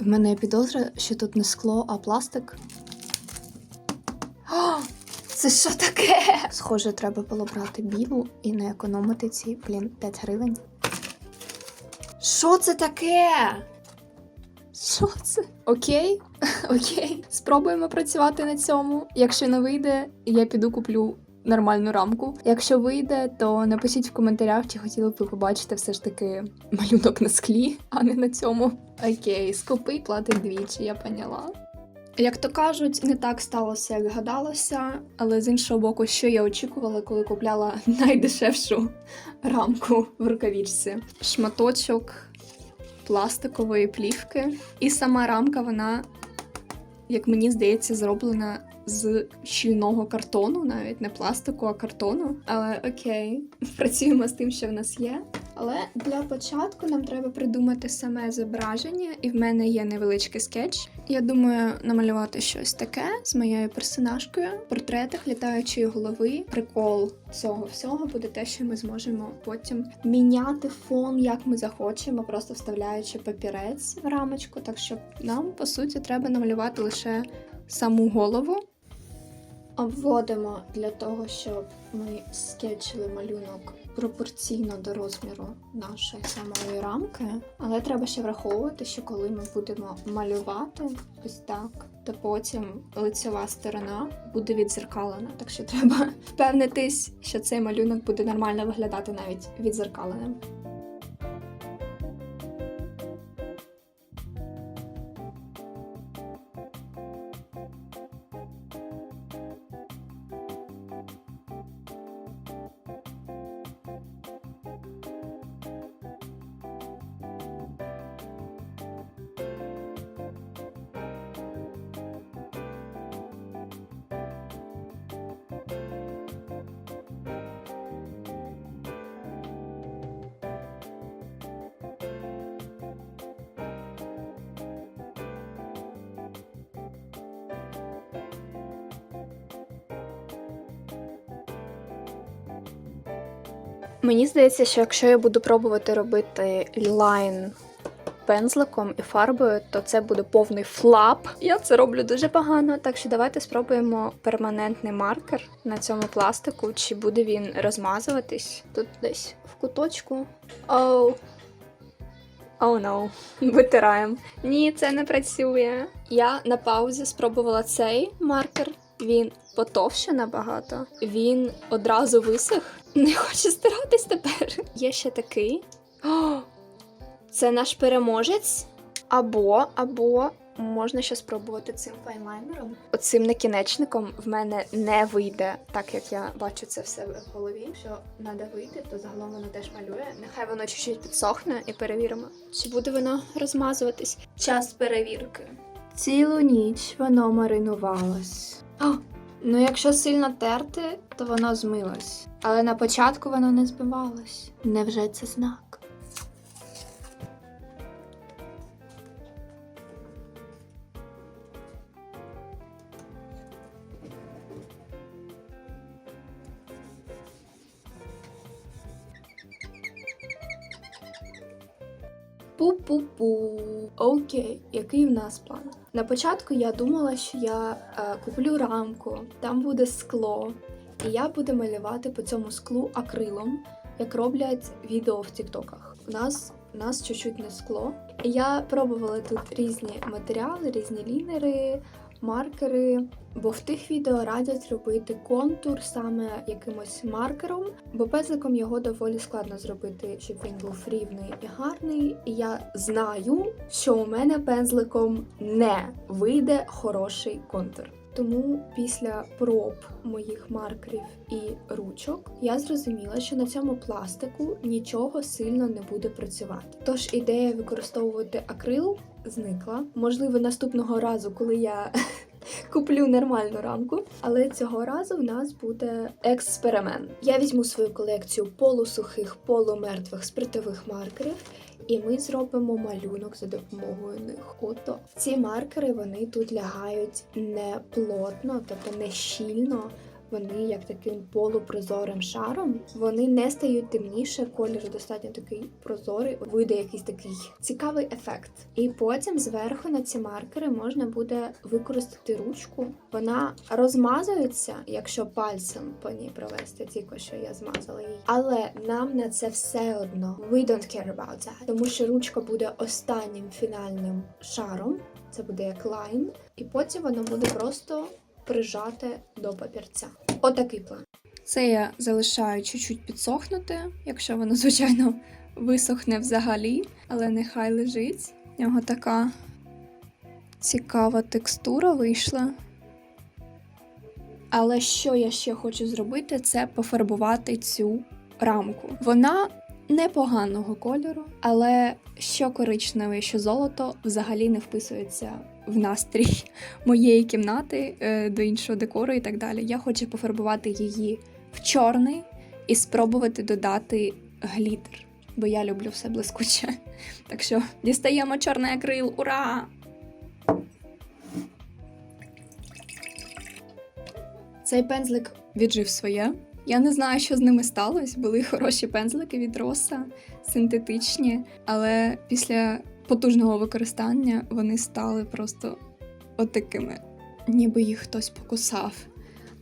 В мене є підозра, що тут не скло, а пластик. О, це що таке? Схоже, треба було брати білу і не економити ці, блін, 5 гривень. Що це таке? Що це? Окей, окей. Спробуємо працювати на цьому. Якщо не вийде, я піду куплю нормальну рамку. Якщо вийде, то напишіть в коментарях, чи хотіли б ви побачити все ж таки малюнок на склі, а не на цьому. Окей, скупий платить двічі, я поняла. Як то кажуть, не так сталося, як гадалося, але з іншого боку, що я очікувала, коли купляла найдешевшу рамку в рукавичці. Шматочок пластикової плівки. І сама рамка, вона, як мені здається, зроблена з щільного картону, навіть не пластику, а картону. Але окей, працюємо з тим, що в нас є. Але для початку нам треба придумати саме зображення, і в мене є невеличкий скетч. Я думаю намалювати щось таке з моєю персонажкою, портретах літаючої голови. Прикол цього всього буде те, що ми зможемо потім міняти фон, як ми захочемо, просто вставляючи папірець в рамочку. Так що нам по суті треба намалювати лише саму голову. Обводимо для того, щоб ми скетчили малюнок пропорційно до розміру нашої самої рамки. Але треба ще враховувати, що коли ми будемо малювати ось так, то потім лицьова сторона буде відзеркалена. Так що треба впевнитись, що цей малюнок буде нормально виглядати навіть відзеркаленим. Мені здається, що якщо я буду пробувати робити лайн пензликом і фарбою, то це буде повний флап. Я це роблю дуже погано, так що давайте спробуємо перманентний маркер на цьому пластику, чи буде він розмазуватись тут десь в куточку. Оу. Oh no. Витираємо. Ні, це не працює. Я на паузі спробувала цей маркер. Він потовще набагато. Він одразу висох. Не хоче стиратись тепер. Є ще такий. О, це наш переможець. Або, або можна ще спробувати цим файнлайнером. Оцим накінечником в мене не вийде, так як я бачу це все в голові. Що треба вийти, то загалом воно теж малює. Нехай воно чуть-чуть підсохне і перевіримо, чи буде воно розмазуватись. Час перевірки. Цілу ніч воно маринувалось. О, ну якщо сильно терти, то воно змилось. Але на початку воно не збивалось. Невже це знак? Пу-пу-пу. Окей, який в нас план? На початку я думала, що я е, куплю рамку, там буде скло, і я буду малювати по цьому склу акрилом, як роблять відео в тіктоках. У нас у нас чуть-чуть не скло. Я пробувала тут різні матеріали, різні лінери, маркери. Бо в тих відео радять робити контур саме якимось маркером, бо пензликом його доволі складно зробити, щоб він був рівний і гарний. І я знаю, що у мене пензликом не вийде хороший контур. Тому після проб моїх маркерів і ручок я зрозуміла, що на цьому пластику нічого сильно не буде працювати. Тож ідея використовувати акрил зникла. Можливо, наступного разу, коли я куплю нормальну рамку, але цього разу в нас буде експеримент. Я візьму свою колекцію полусухих, полумертвих спиртових маркерів. І ми зробимо малюнок за допомогою них. Ото ці маркери вони тут лягають не плотно, тобто не щільно. Вони як таким полупрозорим шаром. Вони не стають темніше, колір достатньо такий прозорий, вийде якийсь такий цікавий ефект. І потім зверху на ці маркери можна буде використати ручку. Вона розмазується, якщо пальцем по ній провести, тільки що я змазала її. Але нам на це все одно. We don't care about that. Тому що ручка буде останнім фінальним шаром. Це буде як лайн, і потім воно буде просто прижати до папірця. Отакий план. Це я залишаю чуть-чуть підсохнути, якщо воно, звичайно, висохне взагалі, але нехай лежить. В нього така цікава текстура вийшла. Але що я ще хочу зробити, це пофарбувати цю рамку. Вона непоганого кольору, але що коричневе, що золото взагалі не вписується в настрій моєї кімнати е, до іншого декору і так далі. Я хочу пофарбувати її в чорний і спробувати додати глітер, бо я люблю все блискуче. Так що дістаємо чорний акрил, ура! Цей пензлик віджив своє. Я не знаю, що з ними сталося. Були хороші пензлики від роса, синтетичні, але після потужного використання вони стали просто отакими, ніби їх хтось покусав.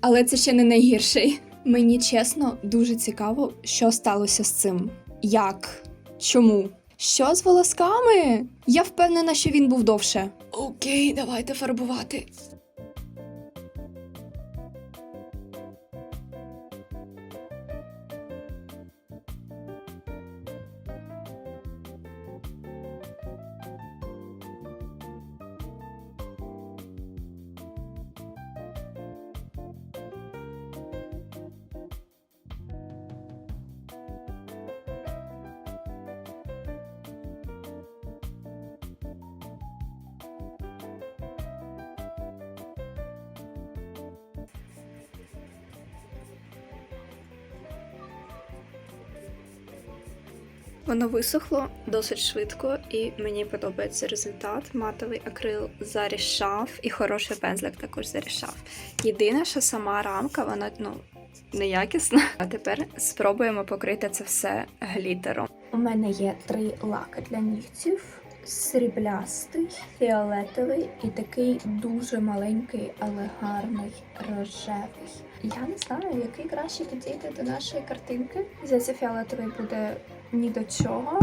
Але це ще не найгірший. Мені чесно дуже цікаво, що сталося з цим. Як? Чому? Що з волосками? Я впевнена, що він був довше. Окей, давайте фарбувати. Воно висохло досить швидко, і мені подобається результат. Матовий акрил зарішав, і хороший пензлик також зарішав. Єдине, що сама рамка, вона ну неякісна. А тепер спробуємо покрити це все глітером. У мене є три лаки для нігтів: сріблястий, фіолетовий і такий дуже маленький, але гарний рожевий. Я не знаю, який краще підійде до нашої картинки. Здається, фіолетовий буде ні до чого.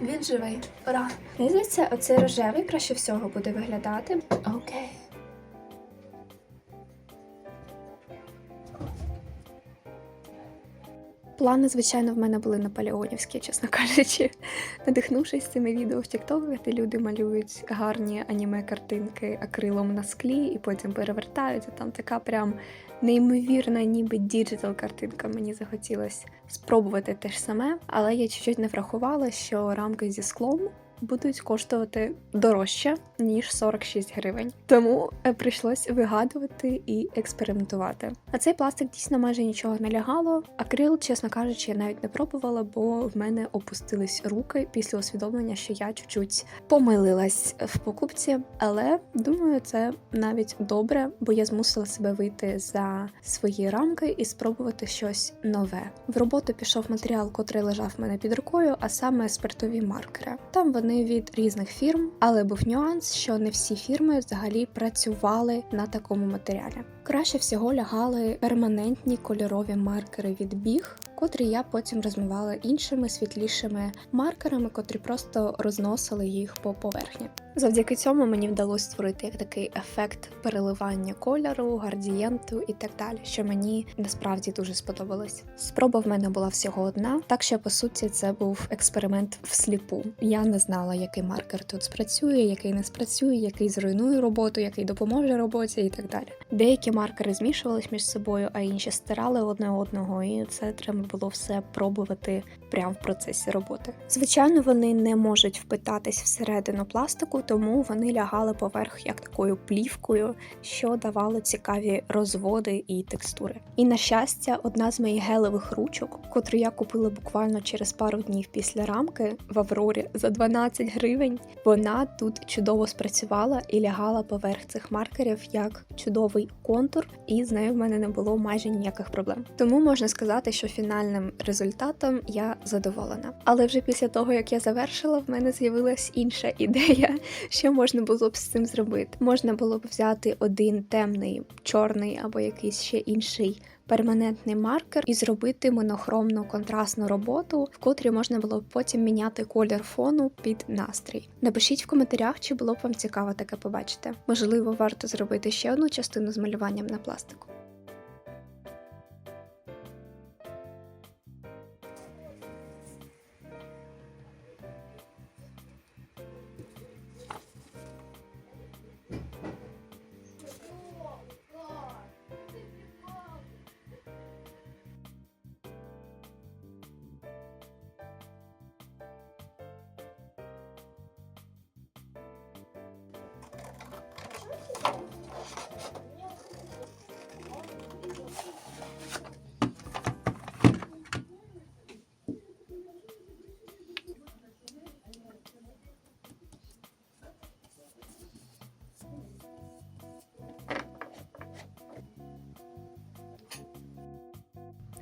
Він живий. Ура! Мені здається, оцей рожевий краще всього буде виглядати. Окей. Плани, звичайно, в мене були наполеонівські, чесно кажучи. Надихнувшись цими відео в TikTok, де люди малюють гарні аніме-картинки акрилом на склі і потім перевертаються. Там така прям неймовірна, ніби діджитал картинка. Мені захотілося спробувати те ж саме, але я чуть-чуть не врахувала, що рамки зі склом будуть коштувати дорожче ніж 46 гривень. Тому е, прийшлось вигадувати і експериментувати. А цей пластик дійсно майже нічого не лягало. Акрил, чесно кажучи, я навіть не пробувала, бо в мене опустились руки після усвідомлення, що я чуть-чуть помилилась в покупці. Але думаю, це навіть добре, бо я змусила себе вийти за свої рамки і спробувати щось нове. В роботу пішов матеріал, котрий лежав в мене під рукою, а саме спиртові маркери. Там вони від різних фірм, але був нюанс, що не всі фірми взагалі працювали на такому матеріалі. Краще всього лягали перманентні кольорові маркери від біг, котрі я потім розмивала іншими світлішими маркерами, котрі просто розносили їх по поверхні. Завдяки цьому мені вдалося створити такий ефект переливання кольору, градієнту і так далі, що мені насправді дуже сподобалось. Спроба в мене була всього одна, так що по суті це був експеримент всліпу. Я не знала, який маркер тут спрацює, який не спрацює, який зруйнує роботу, який допоможе роботі і так далі. Деякі маркери змішувались між собою, а інші стирали одне одного, і це треба було все пробувати прямо в процесі роботи. Звичайно, вони не можуть впитатись всередину пластику, тому вони лягали поверх як такою плівкою, що давало цікаві розводи і текстури. І на щастя, одна з моїх гелевих ручок, котру я купила буквально через пару днів після рамки в Аврорі за 12 гривень, вона тут чудово спрацювала і лягала поверх цих маркерів як чудовий контур, і з нею в мене не було майже ніяких проблем. Тому можна сказати, що фінальним результатом я задоволена. Але вже після того, як я завершила, в мене з'явилась інша ідея, що можна було б з цим зробити. Можна було б взяти один темний, чорний або якийсь ще інший перманентний маркер і зробити монохромну контрастну роботу, в котрій можна було б потім міняти колір фону під настрій. Напишіть в коментарях, чи було б вам цікаво таке побачити. Можливо, варто зробити ще одну частину з малюванням на пластику.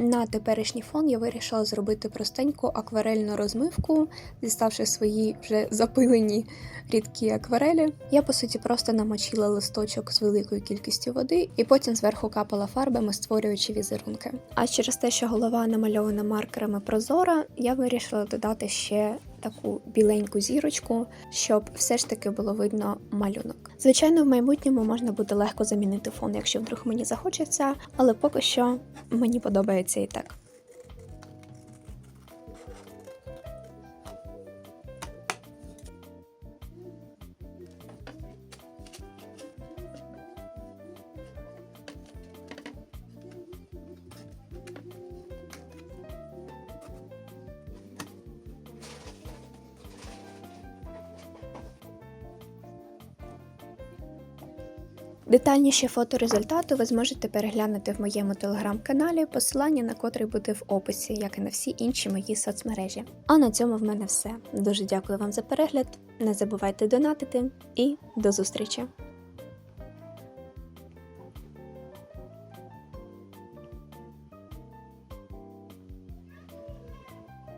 На теперішній фон я вирішила зробити простеньку акварельну розмивку, діставши свої вже запилені рідкі акварелі. Я по суті просто намочила листочок з великою кількістю води і потім зверху капала фарбами, створюючи візерунки. А через те, що голова намальована маркерами прозора, я вирішила додати ще таку біленьку зірочку, щоб все ж таки було видно малюнок. Звичайно, в майбутньому можна буде легко замінити фон, якщо вдруг мені захочеться, але поки що мені подобається і так. Детальніші фото результату ви зможете переглянути в моєму телеграм-каналі, посилання на котрий буде в описі, як і на всі інші мої соцмережі. А на цьому в мене все. Дуже дякую вам за перегляд. Не забувайте донатити і до зустрічі!